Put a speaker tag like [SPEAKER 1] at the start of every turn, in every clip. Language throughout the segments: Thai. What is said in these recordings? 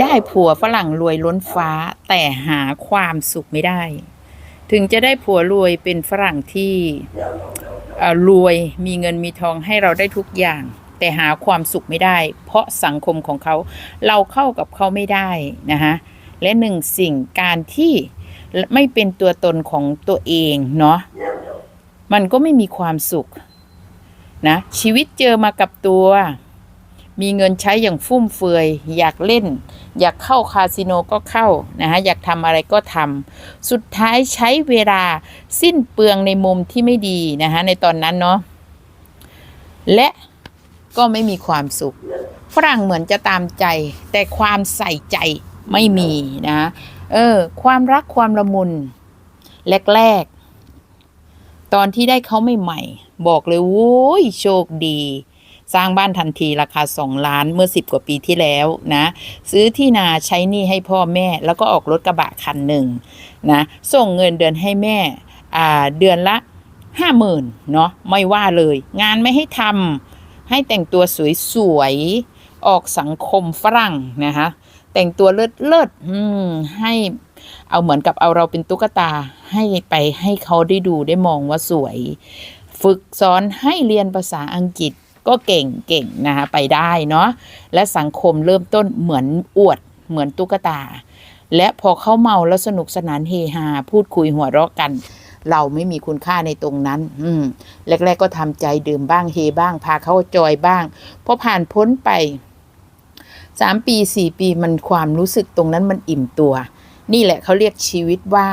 [SPEAKER 1] ได้ผัวฝรั่งรวยล้นฟ้าแต่หาความสุขไม่ได้ ถึงจะได้ผัวรวยเป็นฝรั่งที่รวยมีเงินมีทองให้เราได้ทุกอย่าง แต่หาความสุขไม่ได้ เพราะสังคมของเขาเราเข้ากับเขาไม่ได้นะคะและหนึ่งสิ่งการที่ไม่เป็นตัวตนของตัวเองเนาะมันก็ไม่มีความสุขนะชีวิตเจอมากับตัว มีเงินใช้อย่างฟุ่มเฟือย อยากเล่น อยากเข้าคาสิโนก็เข้านะฮะอยากทำอะไรก็ทำสุดท้ายใช้เวลาสิ้นเปลืองในมุมที่ไม่ดีนะฮะในตอนนั้นเนาะและก็ไม่มีความสุข ฝรั่งเหมือนจะตามใจ แต่ความใส่ใจไม่มีนะเออ ความรักความละมุนแรกๆตอนที่ได้เขาใหม่ๆบอกเลยโว้ยโชคดี สร้างบ้านทันทีราคา 2 ล้านเมื่อ 10 กว่าปีที่แล้วนะ ซื้อที่นาใช้หนี้ให้พ่อแม่ แล้วก็ออกรถกระบะคันหนึ่งนะส่งเงินเดือนให้แม่อ่าเดือนละห้าหมื่นเนาะไม่ว่าเลย งานไม่ให้ทำให้แต่งตัวสวยๆ ออกสังคมฝรั่งนะคะแต่งตัวเลิศเลิศๆให้เอาเหมือนกับเอาเราเป็นตุ๊กตาให้ไปให้เขาได้ดูได้มองว่าสวย ฝึกสอนให้เรียนภาษาอังกฤษ ก็เก่งเก่งนะคะไปได้เนาะและสังคมเริ่มต้นเหมือนอวดเหมือนตุ๊กตา และพอเขาเมาแล้วสนุกสนานเฮฮาพูดคุยหัวเราะกัน เราไม่มีคุณค่าในตรงนั้น อืมแรก ๆ ก็ทำใจดื่มบ้างเฮบ้าง พาเขาจอยบ้างพอผ่านพ้นไปสามปีสี่ปีมันความรู้สึกตรงนั้นมันอิ่มตัว นี่แหละเขาเรียกชีวิตว่า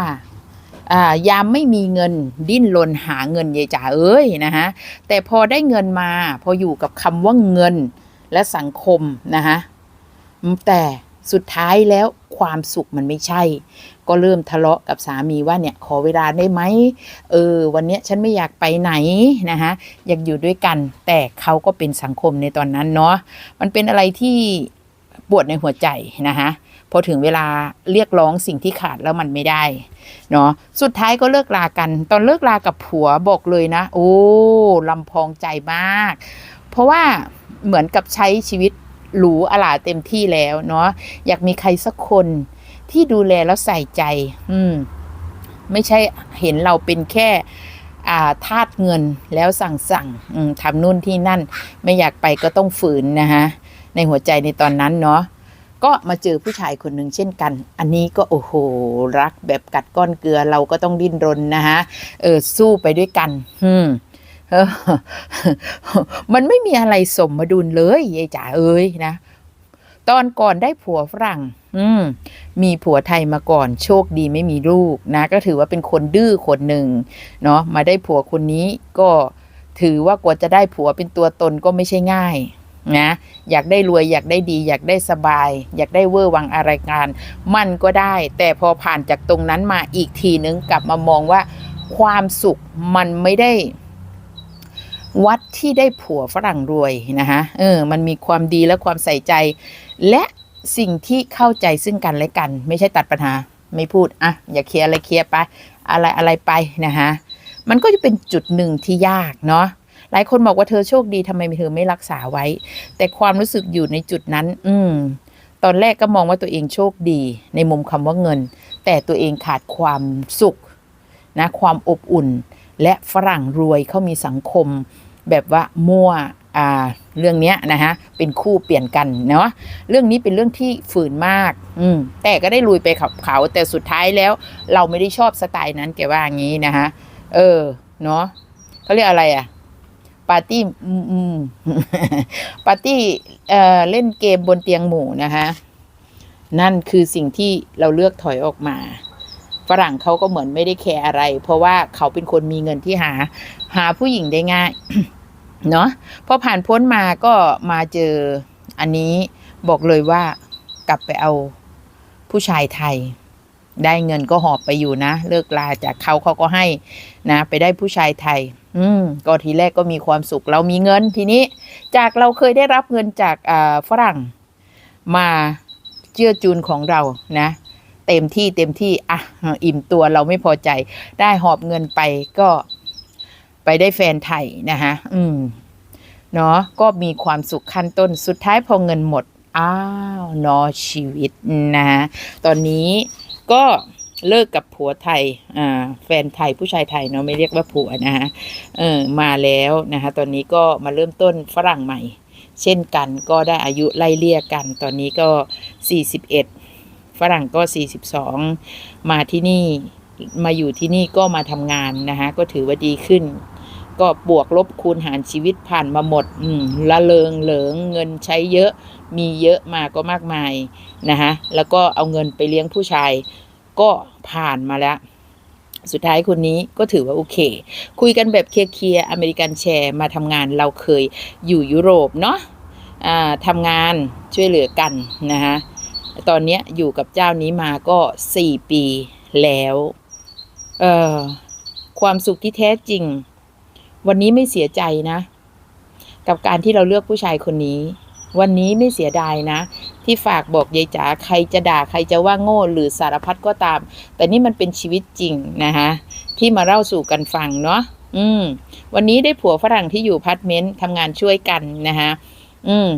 [SPEAKER 1] ยามไม่มีเงินดิ้นรนหาเงินยายจ๋าเอ้ยนะฮะแต่พอได้เงินมา พออยู่กับคำว่าเงินและสังคมนะฮะแต่สุดท้ายแล้วความสุขมันไม่ใช่ ก็เริ่มทะเลาะกับสามีว่าเนี่ยขอเวลาได้ไหมเออวันเนี้ยฉันไม่อยากไปไหนนะฮะอยากอยู่ด้วยกัน แต่เขาก็เป็นสังคมในตอนนั้นเนาะมันเป็นอะไรที่ปวดในหัวใจนะฮะ พอถึงเวลาเรียกร้องสิ่งที่ขาดแล้วมันไม่ได้เนาะสุดท้ายก็เลิกลากัน ตอนเลิกลากับผัวบอกเลยนะ โอ้ลำพองใจมาก เพราะว่าเหมือนกับใช้ชีวิตหรูอลาเต็มที่แล้วเนาะอยากมีใครสักคนที่ดูแลแล้วใส่ใจ อืม ไม่ใช่เห็นเราเป็นแค่อ่าทาสเงินแล้วสั่งสั่งทำนู่นที่นั่น ไม่อยากไปก็ต้องฝืนนะฮะ ในหัวใจในตอนนั้นเนาะ ก็มาเจอผู้ชายคนหนึ่งเช่นกัน อันนี้ก็โอ้โห รักแบบกัดก้อนเกลือเราก็ต้องดิ้นรนนะฮะเออสู้ไปด้วยกัน อืมมันไม่มีอะไรสมดุลเลยยายจ๋าเอ้ยนะตอนก่อนได้ผัวฝรั่ง อืม มีผัวไทยมาก่อน โชคดีไม่มีลูกนะ ก็ถือว่าเป็นคนดื้อคนหนึ่งเนาะมาได้ผัวคนนี้ก็ถือว่ากว่าจะได้ผัวเป็นตัวตนก็ไม่ใช่ง่าย นะอยากได้รวยอยากได้ดี อยากได้สบาย อยากได้เวอร์วังอะไรการมันก็ได้ แต่พอผ่านจากตรงนั้นมาอีกทีนึงกลับมามองว่าความสุขมันไม่ได้ วัดที่ได้ผัวฝรั่งรวยนะคะเออมันมีความดีและความใส่ใจ และสิ่งที่เข้าใจซึ่งกันและกัน ไม่ใช่ตัดปัญหาไม่พูดอะอย่าเคลียร์อะไรเคลียร์ไป อะไรอะไรไปนะคะมันก็จะเป็นจุดหนึ่งที่ยากเนาะ หลายคนบอกว่าเธอโชคดีทำไมเธอไม่รักษาไว้ แต่ความรู้สึกอยู่ในจุดนั้น อืม ตอนแรกก็มองว่าตัวเองโชคดี ในมุมคำว่าเงิน แต่ตัวเองขาดความสุขนะความอบอุ่น และฝรั่งรวยเขามีสังคม แบบว่ามั่วอ่าเรื่องนี้นะฮะเป็นคู่เปลี่ยนกันเนาะเรื่องนี้เป็นเรื่องที่ฝืนมาก อืมแต่ก็ได้ลุยไปขับเขา แต่สุดท้ายแล้วเราไม่ได้ชอบสไตล์นั้นแกว่าอย่างนี้นะคะเออเนาะเขาเรียกอะไรอะ ปาร์ตี้อืมปาร์ตี้เอ่อเล่นเกมบนเตียงหมู่นะคะ นั่นคือสิ่งที่เราเลือกถอยออกมา ฝรั่งเขาก็เหมือนไม่ได้แคร์อะไร เพราะว่าเขาเป็นคนมีเงินที่หา หาผู้หญิงได้ง่าย เนาะพอผ่านพ้นมาก็มาเจออันนี้บอกเลยว่ากลับไปเอาผู้ชายไทยได้เงินก็หอบไปอยู่นะ เลิกลาจากเขาเขาก็ให้นะ ไปได้ผู้ชายไทย อืมก็ทีแรกก็มีความสุข เรามีเงินทีนี้ จากเราเคยได้รับเงินจากอ่าฝรั่งมาเจื้อจูนของเรานะ เต็มที่เต็มที่อะอิ่มตัวเราไม่พอใจ ได้หอบเงินไปก็ไปได้แฟนไทยนะคะอืมเนาะก็มีความสุขขั้นต้นสุดท้ายพอเงินหมด อ้าวนอชีวิตนะฮะตอนนี้ก็ เลิกกับผัวไทย อ่า แฟนไทยผู้ชายไทยเนาะไม่เรียกว่าผัวนะฮะ เออ มาแล้วนะคะ ตอนนี้ก็มาเริ่มต้นฝรั่งใหม่ เช่นกันก็ได้อายุไล่เลี่ยกัน ตอนนี้ก็ 41 ฝรั่งก็ 42 มาที่นี่ มาอยู่ที่นี่ก็มาทำงานนะคะก็ถือว่าดีขึ้น ก็บวกลบคูณหารชีวิตผ่านมาหมด อืมละเลงเหลิงเงินใช้เยอะ มีเยอะมาก็มากมายนะคะแล้วก็เอาเงินไปเลี้ยงผู้ชาย ก็ผ่านมาแล้ว สุดท้ายคนนี้ก็ถือว่าโอเค คุยกันแบบเคลียร์อเมริกันแชร์มาทำงานเราเคยอยู่ยุโรปเนาะทำงานช่วยเหลือกันนะคะตอนนี้อยู่กับเจ้านี้มาก็4ปีแล้วความสุขที่แท้จริง วันนี้ไม่เสียใจนะ กับการที่เราเลือกผู้ชายคนนี้ วันนี้ไม่เสียดายนะ ที่ฝากบอกยายจ๋าใครจะด่าใครจะว่าโง่หรือสารพัดก็ตาม แต่นี่มันเป็นชีวิตจริงนะคะที่มาเล่าสู่กันฟังเนาะอืม วันนี้ได้ผัวฝรั่งที่อยู่พาร์ทเมนต์ทำงานช่วยกันนะคะอืม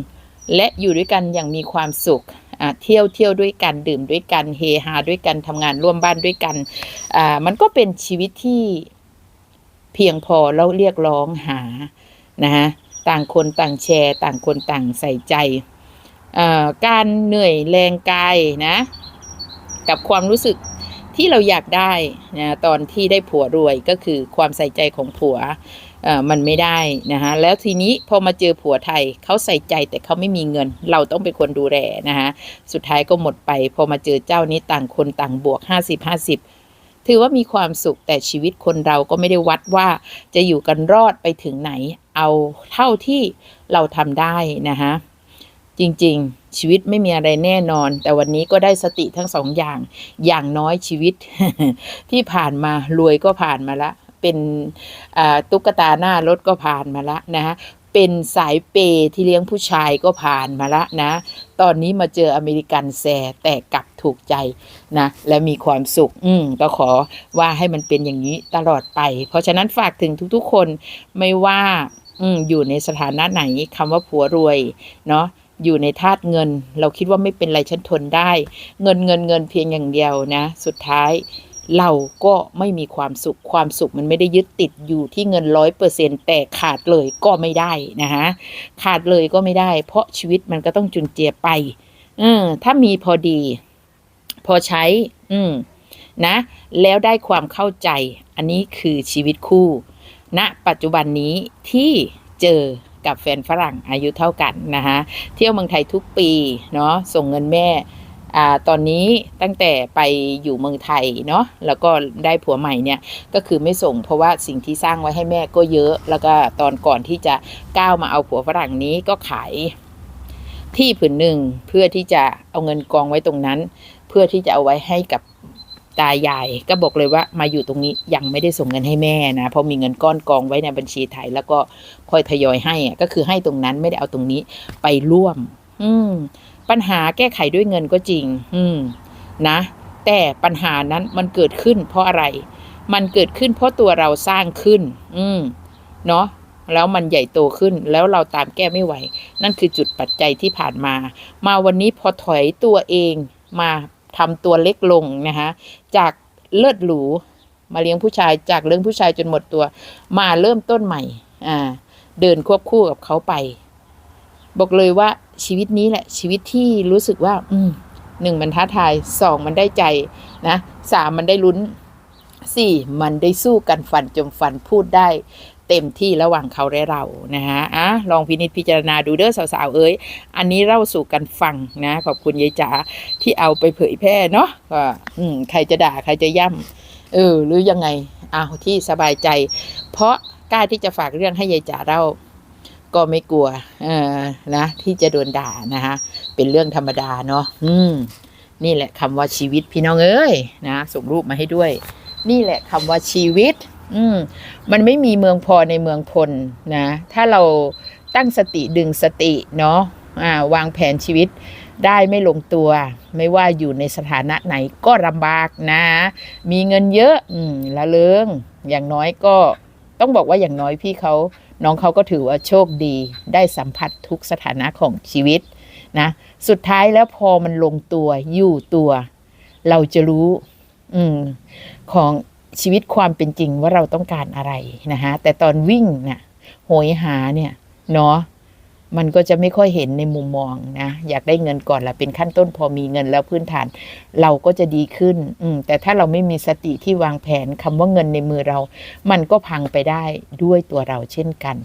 [SPEAKER 1] และอยู่ด้วยกันอย่างมีความสุขอ่าเที่ยวเที่ยวด้วยกันดื่มด้วยกันเฮฮาด้วยกันทำงานร่วมบ้านด้วยกันอ่ามันก็เป็นชีวิตที่เพียงพอแล้วเรียกร้องหานะคะต่างคนต่างแชร์ ต่างคนต่างใส่ใจ การเหนื่อยแรงกายนะ กับความรู้สึกที่เราอยากได้นะตอนที่ได้ผัวรวยก็คือความใส่ใจของผัวมันไม่ได้นะคะแล้วทีนี้พอมาเจอผัวไทยเขาใส่ใจแต่เขาไม่มีเงิน เราต้องเป็นคนดูแลนะคะสุดท้ายก็หมดไป พอมาเจอเจ้านี้ต่างคนต่างบวก 50 50 ถือว่ามีความสุขแต่ชีวิตคนเราก็ไม่ได้วัดว่าจะอยู่กันรอดไปถึงไหน เอาเท่าที่เราทำได้นะคะ จริงๆ ชีวิตไม่มีอะไรแน่นอน แต่วันนี้ก็ได้สติทั้งสองอย่าง อย่างน้อยชีวิต ที่ผ่านมารวยก็ผ่านมาละ เป็นตุ๊กตาหน้ารถก็ผ่านมาละนะฮะเป็นสายเปย์ที่เลี้ยงผู้ชายก็ผ่านมาละนะ ตอนนี้มาเจออเมริกันแซแต่กลับถูกใจนะ และมีความสุข อืมก็ขอว่าให้มันเป็นอย่างนี้ตลอดไป เพราะฉะนั้นฝากถึงทุกๆคนไม่ว่า อืมอยู่ในสถานะไหนคำว่าผัวรวย เนาะ อยู่ในธาตุเงิน เราคิดว่าไม่เป็นไรฉันทนได้ เงินเงินเงินเพียงอย่างเดียวนะ สุดท้ายเราก็ไม่มีความสุขความสุขมันไม่ได้ยึดติดอยู่ที่เงินร้อยเปอร์เซ็นแต่ขาดเลยก็ไม่ได้นะฮะขาดเลยก็ไม่ได้ เพราะชีวิตมันก็ต้องจุนเจียไปเออถ้ามีพอดี พอใช้ อืมนะ แล้วได้ความเข้าใจ อันนี้คือชีวิตคู่ณปัจจุบันนี้ที่เจอ กับแฟนฝรั่งอายุเท่ากันนะคะเที่ยวเมืองไทยทุกปีเนาะส่งเงินแม่อ่าตอนนี้ตั้งแต่ไปอยู่เมืองไทยเนาะแล้วก็ได้ผัวใหม่เนี่ยก็คือไม่ส่งเพราะว่าสิ่งที่สร้างไว้ให้แม่ก็เยอะ แล้วก็ตอนก่อนที่จะก้าวมาเอาผัวฝรั่งนี้ก็ขายที่ผืนหนึ่งเพื่อที่จะเอาเงินกองไว้ตรงนั้น เพื่อที่จะเอาไว้ให้กับ ตายายก็บอกเลยว่ามาอยู่ตรงนี้ยังไม่ได้ส่งเงินให้แม่นะเพราะมีเงินก้อนกองไว้ในบัญชีไทย แล้วก็ค่อยทยอยให้ก็คือให้ตรงนั้นไม่ได้เอาตรงนี้ไปร่วม อืม ปัญหาแก้ไขด้วยเงินก็จริง อืม นะ แต่ปัญหานั้นมันเกิดขึ้น เพราะอะไร มันเกิดขึ้นเพราะตัวเราสร้างขึ้น อืม เนาะแล้วมันใหญ่โตขึ้นแล้วเราตามแก้ไม่ไหว นั่นคือจุดปัจจัยที่ผ่านมา มาวันนี้พอถอยตัวเองมา ทำตัวเล็กลงนะคะจากเลิศหรูมาเลี้ยงผู้ชายจากเลี้ยงผู้ชายจนหมดตัว มาเริ่มต้นใหม่อ่าเดินควบคู่กับเขาไป บอกเลยว่าชีวิตนี้แหละ ชีวิตที่รู้สึกว่า อืมหนึ่งมันท้าทายสองมันได้ใจนะสามมันได้ลุ้นสี่มันได้สู้กันฟันจมฟันพูดได้ เต็มที่ระหว่างเขาและเรานะฮะอะลองพินิจพิจารณาดูเด้อสาวๆเอ้ยอันนี้เล่าสู่กันฟังนะขอบคุณยายจ๋าที่เอาไปเผยแพร่เนาะว่าอืมใครจะด่าใครจะย่ำเออหรือยังไงเอาที่สบายใจ เพราะกล้าที่จะฝากเรื่องให้ยายจ๋าเล่าก็ไม่กลัวเออนะที่จะโดนด่านะคะเป็นเรื่องธรรมดาเนาะอืมนี่แหละคำว่าชีวิตพี่น้องเอ้ยนะส่งรูปมาให้ด้วย นี่แหละคำว่าชีวิต อืมมันไม่มีเมืองพอในเมืองพลนะ ถ้าเราตั้งสติดึงสติเนาะอ่าวางแผนชีวิตได้ไม่ลงตัว ไม่ว่าอยู่ในสถานะไหนก็ลำบากนะ มีเงินเยอะ อืมละเลิงอย่างน้อยก็ต้องบอกว่าอย่างน้อยพี่เขาน้องเขาก็ถือว่าโชคดีได้สัมผัสทุกสถานะของชีวิตนะ สุดท้ายแล้วพอมันลงตัวอยู่ตัว เราจะรู้ อืม ของ ชีวิตความเป็นจริงว่าเราต้องการอะไรนะฮะแต่ตอนวิ่งนี่ยโหยหาเนี่ยเนาะมันก็จะไม่ค่อยเห็นในมุมมองนะ อยากได้เงินก่อนละเป็นขั้นต้นพอมีเงินแล้วพื้นฐาน เราก็จะดีขึ้น อืแต่ถ้าเราไม่มีสติที่วางแผนคำว่าเงินในมือเรา มันก็พังไปได้ด้วยตัวเราเช่นกัน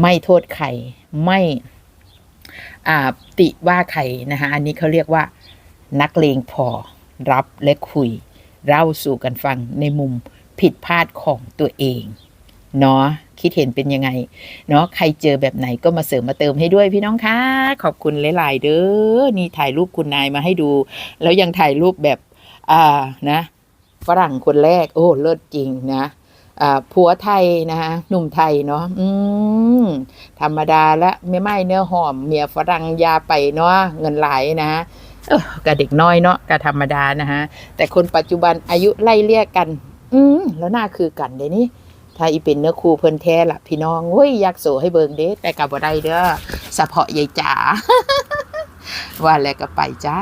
[SPEAKER 1] ไม่โทษใครไม่ติว่าใครนะคะอันนี้เขาเรียกว่านักเลงพอรับและคุย เล่าสู่กันฟังในมุมผิดพลาดของตัวเองเนาะคิดเห็นเป็นยังไงเนาะใครเจอแบบไหนก็มาเสริมมาเติมให้ด้วยพี่น้องคะ ขอบคุณหลาย ๆ เด้อนี่ถ่ายรูปคุณนายมาให้ดู แล้วยังถ่ายรูปแบบอ่านะฝรั่งคนแรก โอ้เลิศจริงนะอ่าผัวไทยนะคะหนุ่มไทยเนาะอืมธรรมดาละไม่ไม่เนื้อหอม เมียฝรั่งยาไปเนาะเงินไหลนะ เออกับเด็กน้อยเนาะกับธรรมดานะฮะ แต่คนปัจจุบันอายุไล่เลี่ยกัน อืมแล้วหน้าคือกันเดี๋ยวนี้ถ้าอีเป็นเนื้อคู่เพิ่นแท้ละพี่น้องเว้ยอยากโสให้เบิงเด้แต่กับบ่ได้เด้อสะเพาะยายจ๋าว่าแล้วก็ไปจ้า